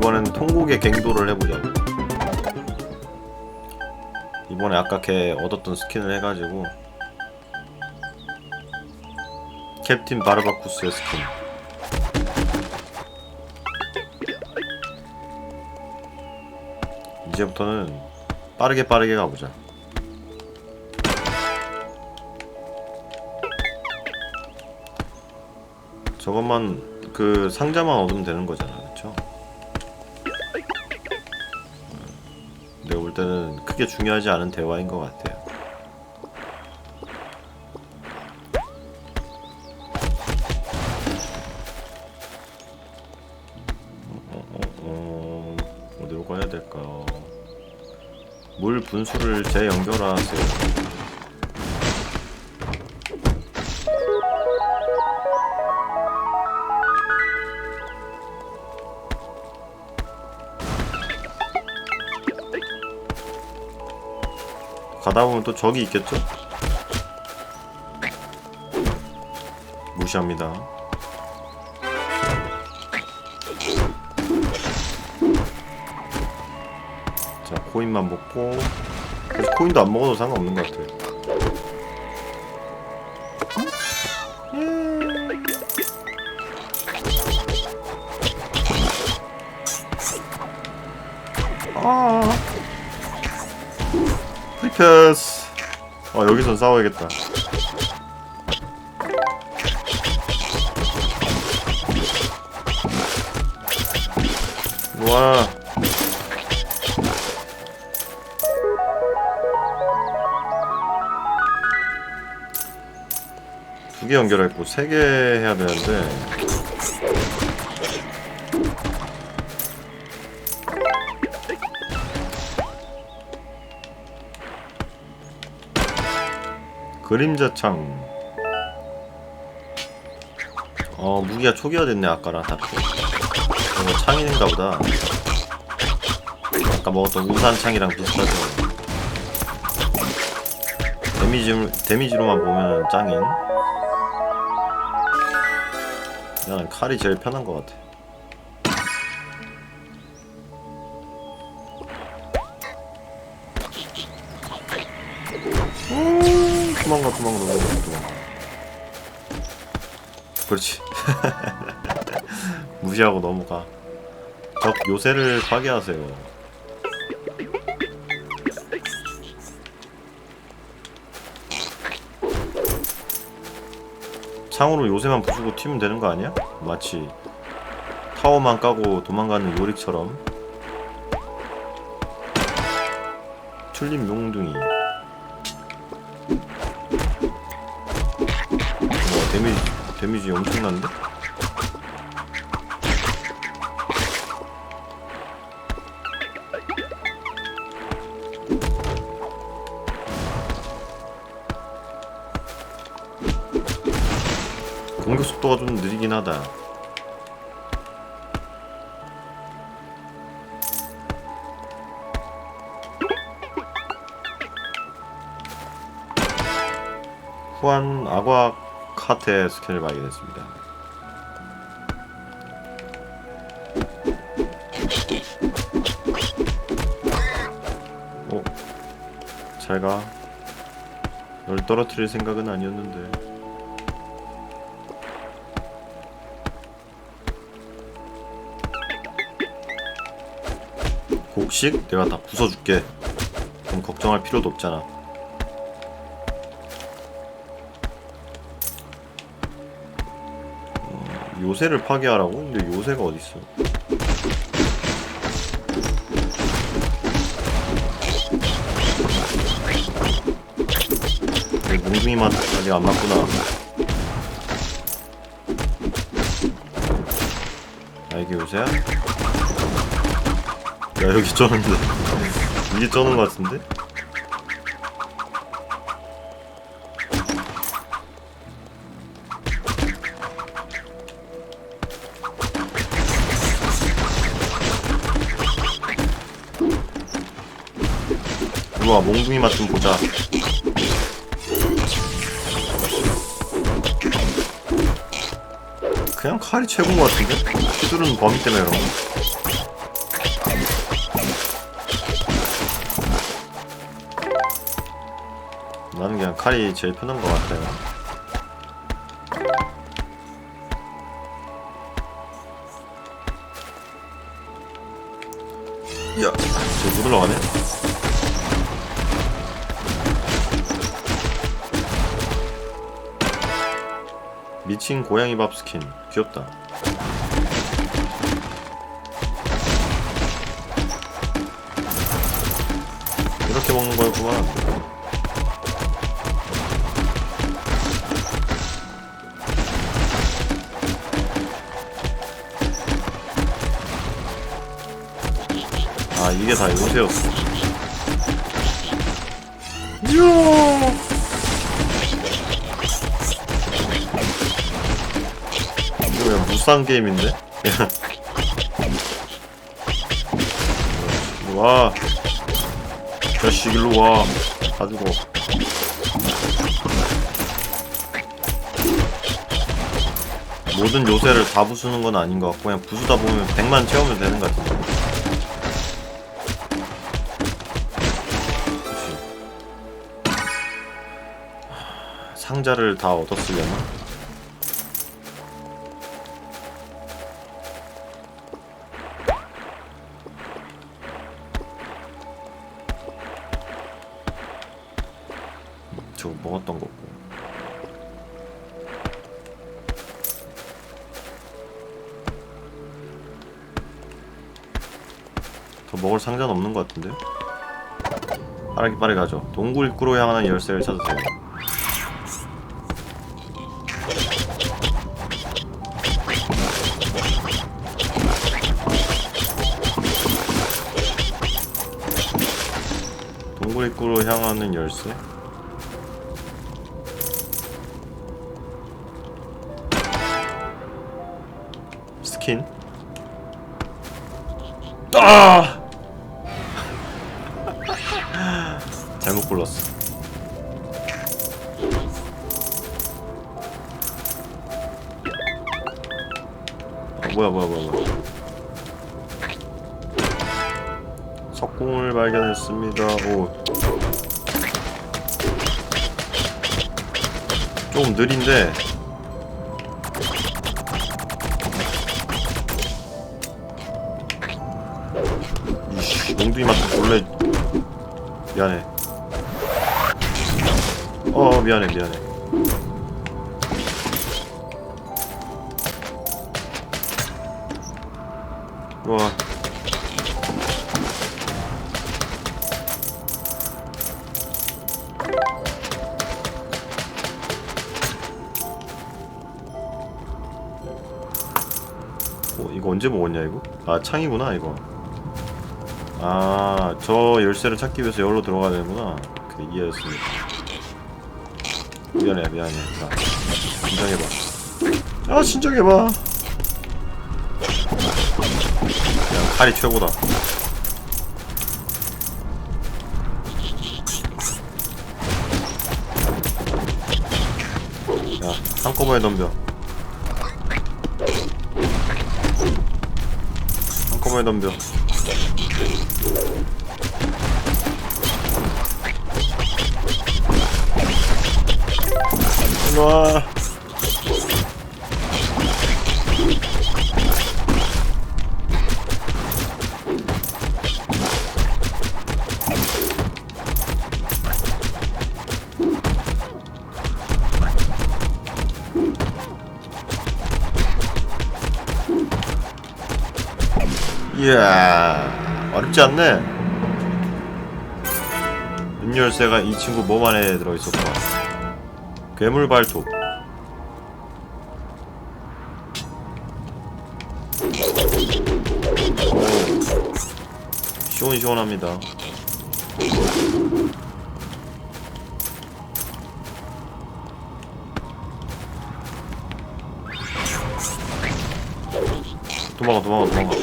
이번엔 통곡의 갱도를 해보자고. 이번에 아까 걔 얻었던 스킨을 해가지고 캡틴 바르바쿠스의 스킨. 이제부터는 빠르게 빠르게 가보자. 저것만 그 상자만 얻으면 되는 거잖아 볼 때는 크게 중요하지 않은 대화인 것 같아요 어, 어, 어, 어디로 가야 될까요? 물 분수를 재연결하세요. 가다 보면 또 적이 있겠죠? 무시합니다. 자 코인만 먹고 코인도 안 먹어도 상관없는 것 같아요 프리패스. 아 여기선 싸워야겠다. 와. 두 개 연결했고 세 개 해야 되는데 그림자 창. 어 무기가 초기화 됐네 아까랑 다르게. 이거 창인가 보다. 아까 먹었던 우산 창이랑 비슷하죠. 데미지 데미지로만 보면 짱인. 나는 칼이 제일 편한 것 같아. 음, 도망가 도망가 도망가 도망가. 그렇지. 무시하고 넘어가. 적 요새를 파괴하세요. 창으로 요새만 부수고 튀면 되는 거 아니야? 마치 타워만 까고 도망가는 요릭처럼 튤립 용둥이 데미지 엄청난데? 공격 속도가 좀 느리긴 하다. 후한 아과 카테 스캔을 발견했습니다. 어, 잘 가. 널 떨어뜨릴 생각은 아니었는데. 곡식 내가 다 부숴줄게. 그럼 걱정할 필요도 없잖아. 요새를 파괴하라고? 근데 요새가 어딨어? 내 몽둥이 맛 아직 안 맞구나. 아 이게 요새야? 야 여기 쩌는데 이게 쩌는 것 같은데? 몽둥이 맛 좀 보자. 그냥 칼이 최고인 것 같은데? 기술은 범위 때문에 그런 거. 나는 그냥 칼이 제일 편한 것 같아요. 미친 고양이 밥 스킨 귀엽다. 이렇게 먹는 거였구만. 아 이게 다 요새였어. 이 무쌍 게임인데? 와. 자식 일로 와. 가지고. 모든 요새를 다 부수는 건 아닌 것 같고 그냥 부수다 보면 100만 채우면 되는 것. 하, 상자를 다 얻었으려나? 더 먹을 상자는 없는 것 같은데? 빠르게 빠르게 가죠 동굴 입구로 향하는 열쇠를 찾으세요 잘못 골랐어. 아, 뭐야 뭐야 뭐야 뭐야. 석궁을 발견했습니다. 오. 좀 느린데 이씨, 몽둥이 맞고 원래 미안해. 어 미안해 미안해. 와. 어, 이거 언제 먹었냐 이거? 아 창이구나 이거. 아, 저 열쇠를 찾기 위해서 여기로 들어가야 되는구나. 그 이해했습니다. 미안해, 미안해. 자, 진정해봐. 아, 진정해봐. 야, 칼이 최고다. 야, 한꺼번에 덤벼. 한꺼번에 덤벼. 와. 이야 어렵지 않네 은열쇠가 이 친구 몸 안에 들어있었구나 괴물 발톱 오. 시원시원합니다. 도망가 도망가 도망가.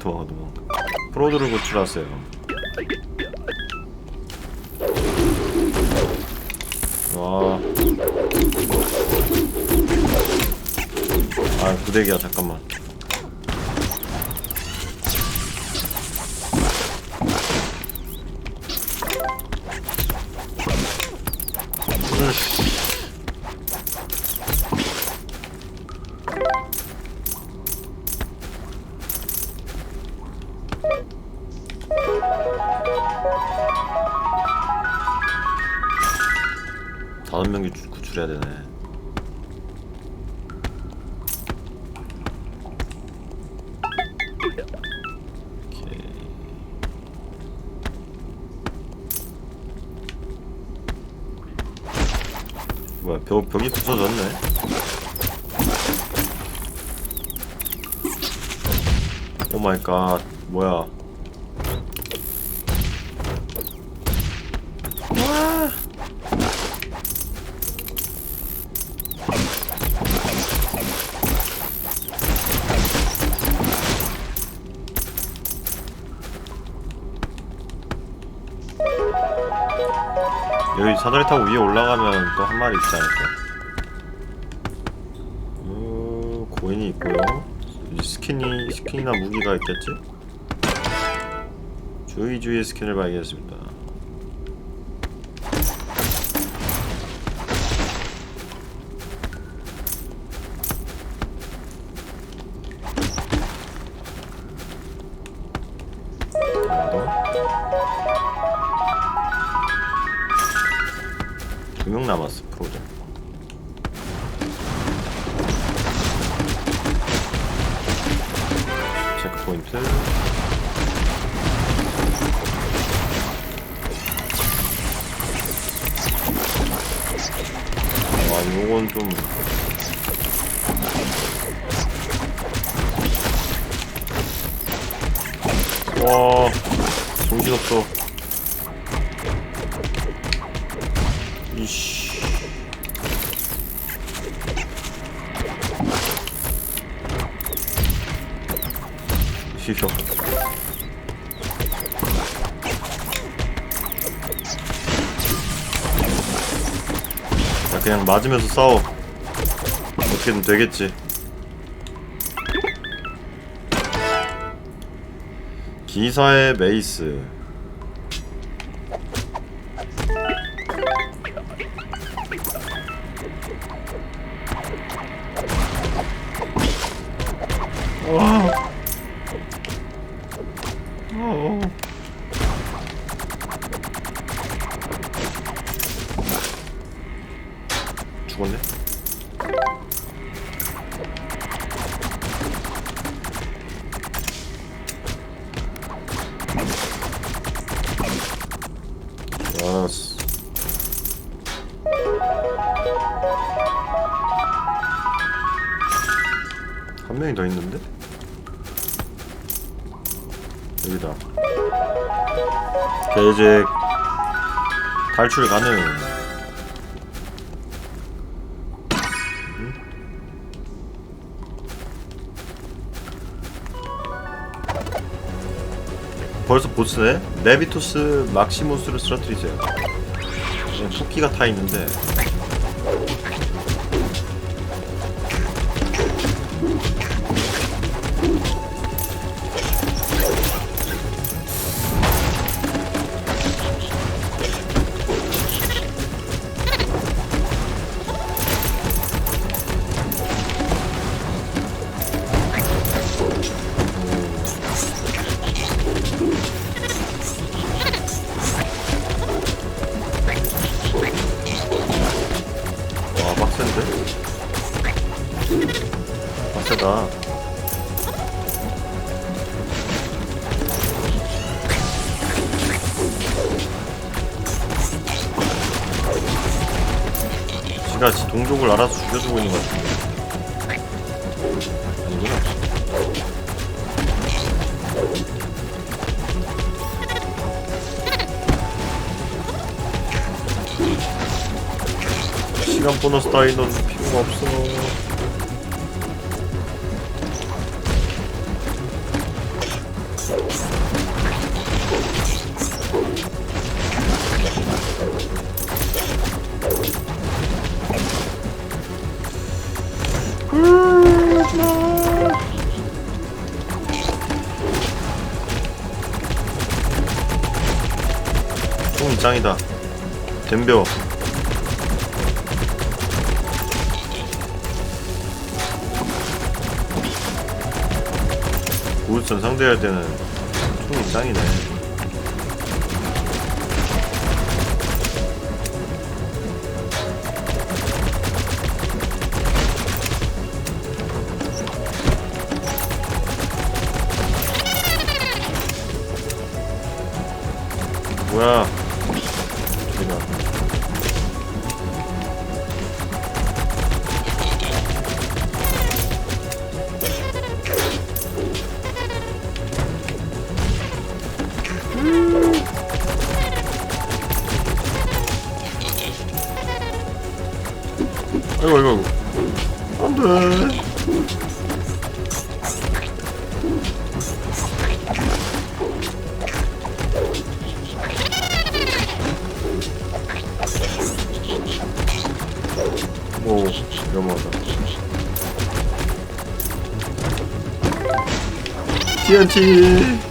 도망가 도망가. 프로드를 구출하세요 와. 아, 구대기야, 잠깐만. 맞춰줘야 되네. 오케이. 뭐야 벽, 벽이 부서졌네 오 마이 갓 뭐야 여기 사다리 타고 위에 올라가면 또 한 마리 있지 않을까? 어, 고인이 있고요. 이 스킨이 스킨이나 무기가 있겠지? 주의 주의 스킨을 발견했습니다. 두 명 남았어 프로젝트. 체크 포인트. 와 요건 좀 쉬셔. 야, 그냥 맞으면서 싸워. 어떻게든 되겠지. 기사의 메이스. 죽었네. 계획 탈출 가능. 응? 벌써 보스네? 레비토스 막시모스를 쓰러뜨리세요. 그냥 토끼가 타 있는데 시간 보너스 따위는 필요가 없어. 총 짱이다. 덤벼 우울선 상대할 때는 총이 짱이네 아이고 아이고 안돼. 오 위험하다. TNT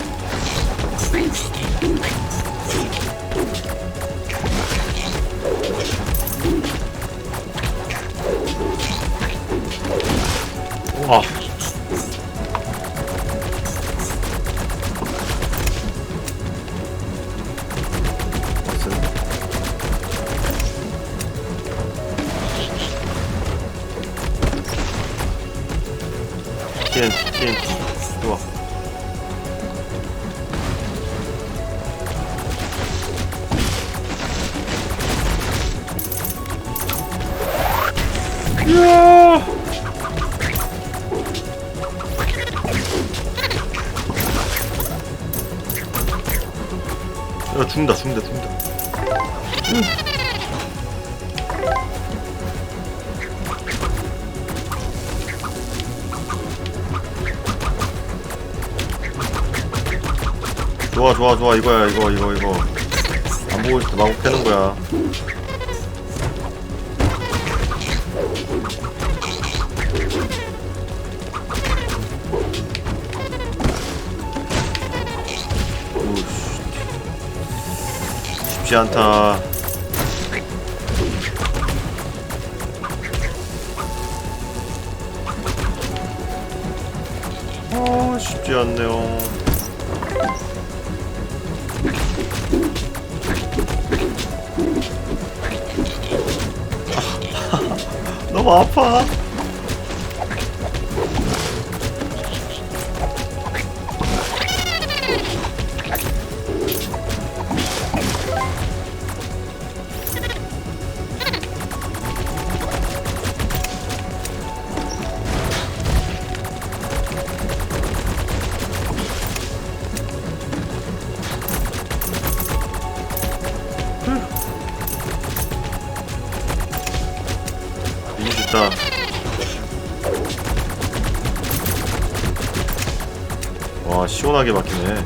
TNT TNT 좋아 이야 야 죽는다 죽는다 죽는다 좋아 좋아 좋아. 이거야 이거 이거 이거. 안 보고 있을 때 마구 패는 거야. 쉽지 않다. 어 쉽지 않네요 너무 아파. 이길 수 있다. 와 시원하게 막히네.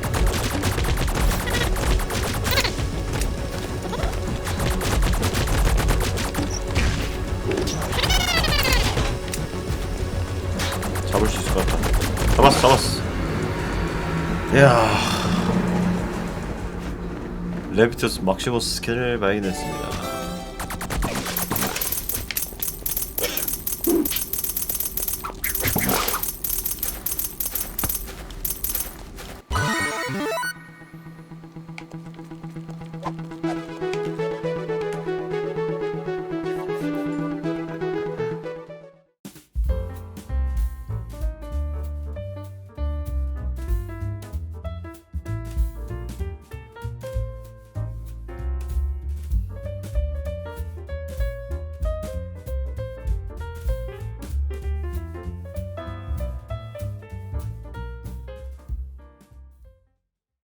잡을 수 있을 것 같다. 잡았어, 잡았어. 이야. 레비투스 막시모스 스캔을 발견했습니다.